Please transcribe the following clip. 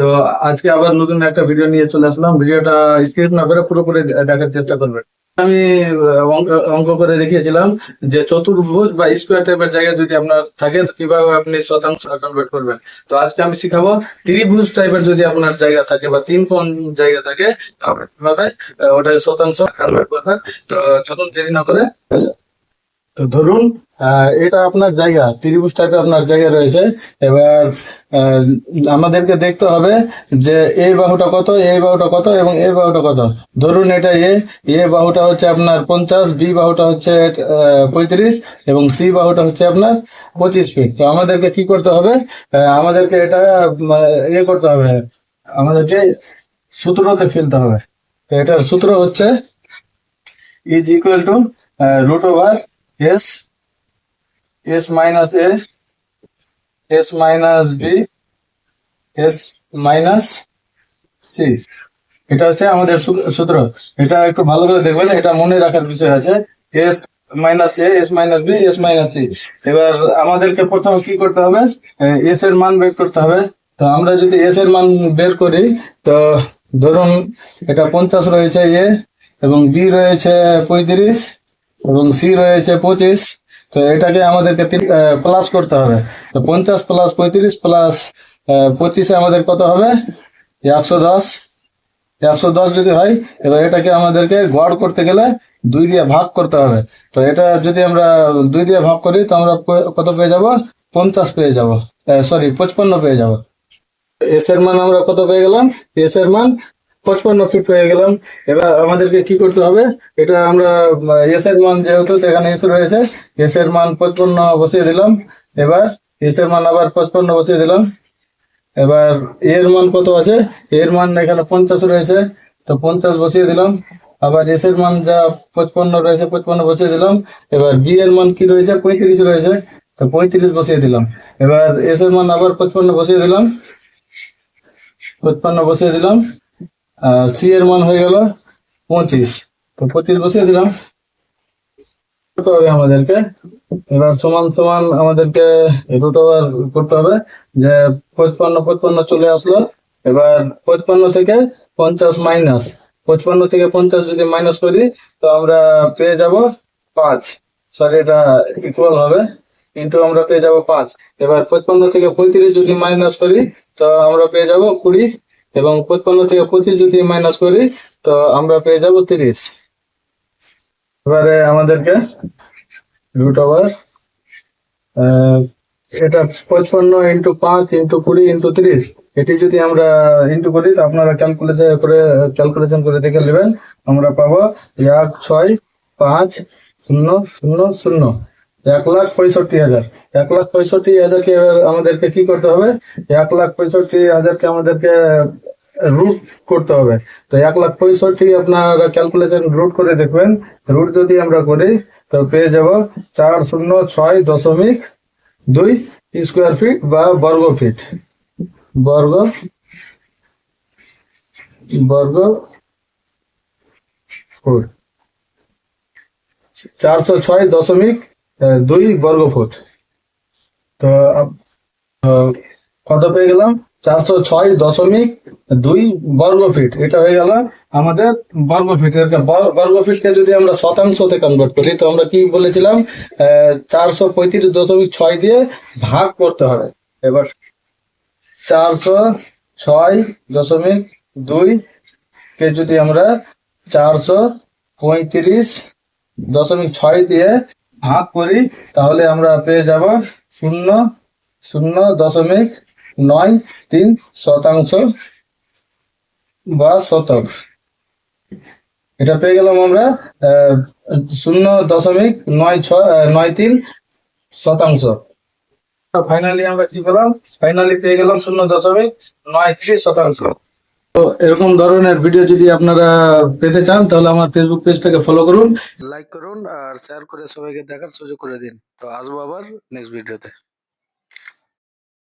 তো আজকে আবার নতুন একটা ভিডিও নিয়ে চলে আসলাম। ভিডিওটা স্ক্রিপ্ট না করে পুরোপুরি দেখার চেষ্টা করবেন। আমি অঙ্ক করে দেখিয়েছিলাম যে চতুর্ভুজ বা স্কোয়ার টাইপের জায়গায় যদি আপনার থাকে, তো কীভাবে আপনি শতাংশ কনভার্ট করবেন? তো আজকে আমি শিখাবো ত্রিভুজ টাইপের যদি আপনার জায়গা থাকে বা তিন কোণ জায়গা থাকে কীভাবে ওটা শতাংশ কনভার্ট করবেন? তো চলুন দেরি না করে তো ধরুন এটা আপনার জায়গা ত্রিভুজ টাইপের আপনার জায়গা রয়েছে। এবার আমাদেরকে দেখতে হবে যে এই বাহুটা কত এই বাহুটা কত এবং এই বাহুটা কত। ধরুন এটা এ এ বাহুটা হচ্ছে আপনার পঞ্চাশ বি বাহুটা হচ্ছে পঁয়ত্রিশ এবং সি বাহুটা হচ্ছে আপনার পঁচিশ ফিট। তো আমাদেরকে কি করতে হবে? আমাদেরকে এটা মানে, ইয়ে করতে হবে। আমাদেরকে সূত্রতে ফেলতে হবে। তো এটার সূত্র হচ্ছে is equal to root over S S minus A S minus B S minus C এটা হচ্ছে আমাদের সূত্র। এটা একটু ভালো করে দেখবেন, এটা মনে রাখার বিষয় আছে। S minus A S minus B S minus C এবার আমাদেরকে প্রথমে কি করতে হবে? এস এর মান বের করতে হবে। তো আমরা যদি এস এর মান বের করি, তো ধরুন এটা পঞ্চাশ রয়েছে এ এবং বি রয়েছে পঁয়ত্রিশ। এবং সি রয়েছে পঁচিশ। তো এটাকে আমাদেরকে প্লাস করতে হবে। তো পঞ্চাশ প্লাস পঁয়ত্রিশ প্লাস পঁচিশে আমাদের কত হবে? একশো দশ। একশো দশ যদি হয়, এবার এটাকে আমাদেরকে গড় করতে গেলে দুই দিয়ে ভাগ করতে হবে। তো এটা যদি আমরা দুই দিয়ে ভাগ করি, তো আমরা কত পেয়ে যাব? পঞ্চাশ পেয়ে যাব। সরি পঁচপান্ন পেয়ে যাব। এস এর মান আমরা কত পেয়ে গেলাম? এস এর মান পঁচপান্ন ফিট পেয়ে গেলাম। এবার আমাদেরকে কি করতে হবে? এটা আমরা এস এর মান যেহেতু এখানে এস রয়েছে এস এর মান পঁচপান্ন বসিয়ে দিলাম। এবার এস এর মান আবার পঁচপান্ন বসিয়ে দিলাম। এবার এর মান কত আছে? এর মান এখানে পঞ্চাশ রয়েছে, তো পঞ্চাশ বসিয়ে দিলাম। আবার এস এর মান যা পঁচপান্ন রয়েছে, পঁচপান্ন বসিয়ে দিলাম। এবার বি এর মান কি রয়েছে? পঁয়ত্রিশ রয়েছে, তো পঁয়ত্রিশ বসিয়ে দিলাম। এবার এস এর মান আবার পঁচপান্ন বসিয়ে দিলাম। পঁচপান্ন বসিয়ে দিলাম। সি এর মান হয়ে গেল পঁচিশ। তো পঁচিশ বসিয়ে দিলাম। করতে হবে আমাদেরকে। এবার সমান সমান আমাদেরকে রুট ওভার করতে হবে। যে পঁচপান্ন পঁচপান্ন চলে আসলো। এবার পঁচপান্ন থেকে পঞ্চাশ মাইনাস। পঁচপান্ন থেকে পঞ্চাশ যদি মাইনাস করি, তো আমরা পেয়ে যাব পাঁচ। সরি এটা ইকুয়াল হবে। কিন্তু আমরা পেয়ে যাব পাঁচ। এবার পঁচপান্ন থেকে পঁয়ত্রিশ যদি মাইনাস করি, তো আমরা পেয়ে যাব কুড়ি। এবং পঁচপান্ন থেকে পঁচিশ যদি মাইনাস করি, তো আমরা পেয়ে যাব তিরিশ। এবারে আমাদেরকে রুট ওভার এটা পঁচপান্ন ইন্টু পাঁচ ইন্টু কুড়ি ইন্টু তিরিশ। এটি যদি আমরা ইন্টু করি আপনারা ক্যালকুলেশন করে ক্যালকুলেশন করে দেখে নেবেন। আমরা পাবো এক, ছয়, পাঁচ, শূন্য শূন্য শূন্য। এক লাখ পঁয়ষট্টি হাজার। এক লাখ পঁয়ষট্টি হাজারকে আমাদেরকে কি করতে হবে? এক লাখ পঁয়ষট্টি হাজারকে আমাদেরকে রুট করতে হবে। তো এক লাখ পঁয়ষট্টি আপনারা ক্যালকুলেশন রুট করে দেখবেন। রুট যদি আমরা করি, তো পেয়ে যাব চার শূন্য ছয় দশমিক দুই স্কোয়ার ফিট বা বর্গ ফিট বর্গ বর্গ ফুট চারশো ছয় দশমিক দুই বর্গ ফুট তো কত পেয়ে গেলাম? চারশো ছয় দশমিক দুই বর্গ ফিট এটা হয়ে গেল আমাদের বর্গ ফিট এর বর- বর্গ ফিটকে যদি আমরা শতাংশতে কনভার্ট করি, তো আমরা কি বলেছিলাম? চারশো পঁয়ত্রিশ দশমিক ছয় দিয়ে ভাগ করতে হবে। এবার চারশো ছয় দশমিক দুই কে যদি আমরা চারশো পঁয়ত্রিশ দশমিক ছয় দিয়ে ভাগ করি, তাহলে আমরা পেয়ে যাব শূন্য শূন্য দশমিক নয় তিন শতাংশ বা শতক। এটা পেয়ে গেলাম আমরা শূন্য দশমিক নয় ছয় নয় তিন শতাংশ। ফাইনালি আমরা কি পেলাম? ফাইনালি পেয়ে গেলাম শূন্য দশমিক নয় তিরিশ শতাংশ। তো এরকম ধরনের ভিডিও যদি আপনারা পেতে চান, তাহলে আমার ফেসবুক পেজটাকে ফলো করুন। লাইক করুন আর শেয়ার করে সবাইকে দেখার সুযোগ করে দিন। তো আসব আবার নেক্সট ভিডিওতে